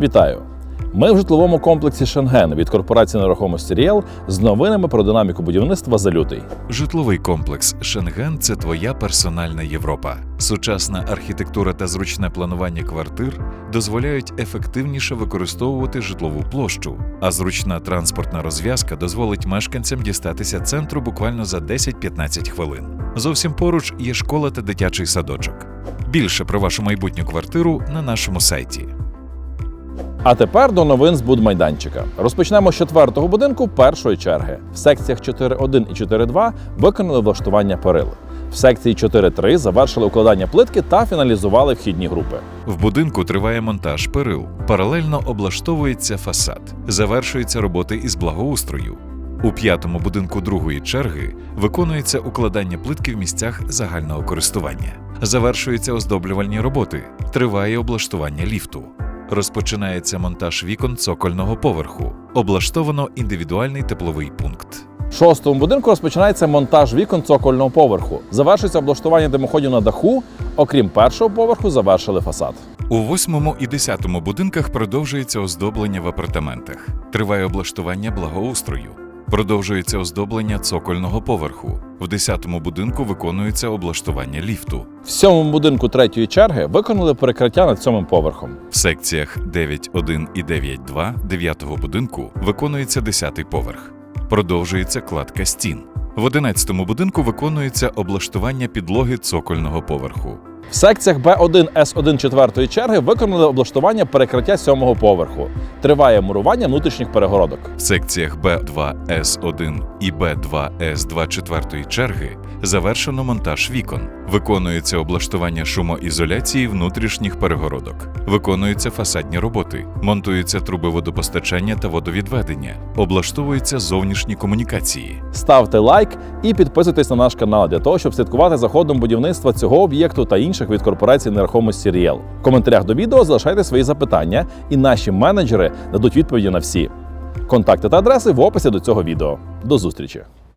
Вітаю! Ми в житловому комплексі Шенген від корпорації нерухомості Ріел з новинами про динаміку будівництва за лютий. Житловий комплекс Шенген це твоя персональна Європа. Сучасна архітектура та зручне планування квартир дозволяють ефективніше використовувати житлову площу, а зручна транспортна розв'язка дозволить мешканцям дістатися центру буквально за 10-15 хвилин. Зовсім поруч є школа та дитячий садочок. Більше про вашу майбутню квартиру на нашому сайті. А тепер до новин з будмайданчика. Розпочнемо з четвертого будинку першої черги. В секціях 4.1 і 4.2 виконали влаштування перил. В секції 4.3 завершили укладання плитки та фіналізували вхідні групи. В будинку триває монтаж перил. Паралельно облаштовується фасад. Завершуються роботи із благоустрою. У п'ятому будинку другої черги виконується укладання плитки в місцях загального користування. Завершуються оздоблювальні роботи. Триває облаштування ліфту. Розпочинається монтаж вікон цокольного поверху. Облаштовано індивідуальний тепловий пункт. В шостому будинку розпочинається монтаж вікон цокольного поверху. Завершується облаштування димоходів на даху. Окрім першого поверху, завершили фасад. У восьмому і десятому будинках продовжується оздоблення в апартаментах. Триває облаштування благоустрою. Продовжується оздоблення цокольного поверху. В десятому будинку виконується облаштування ліфту. В сьомому будинку третьої черги виконали перекриття над сьомим поверхом. В секціях 9.1 і 9.2 дев'ятого будинку виконується десятий поверх. Продовжується кладка стін. В одинадцятому будинку виконується облаштування підлоги цокольного поверху. В секціях Б1 С1 четвертої черги виконали облаштування перекриття сьомого поверху. Триває мурування внутрішніх перегородок. В секціях Б2 С1 і Б2 С2 четвертої черги завершено монтаж вікон. Виконується облаштування шумоізоляції внутрішніх перегородок. Виконуються фасадні роботи, монтуються труби водопостачання та водовідведення, облаштовуються зовнішні комунікації. Ставте лайк і підписуйтесь на наш канал для того, щоб слідкувати за ходом будівництва цього об'єкту та інших від корпорації нерухомості Ріел. В коментарях до відео залишайте свої запитання, і наші менеджери дадуть відповіді на всі. Контакти та адреси в описі до цього відео. До зустрічі!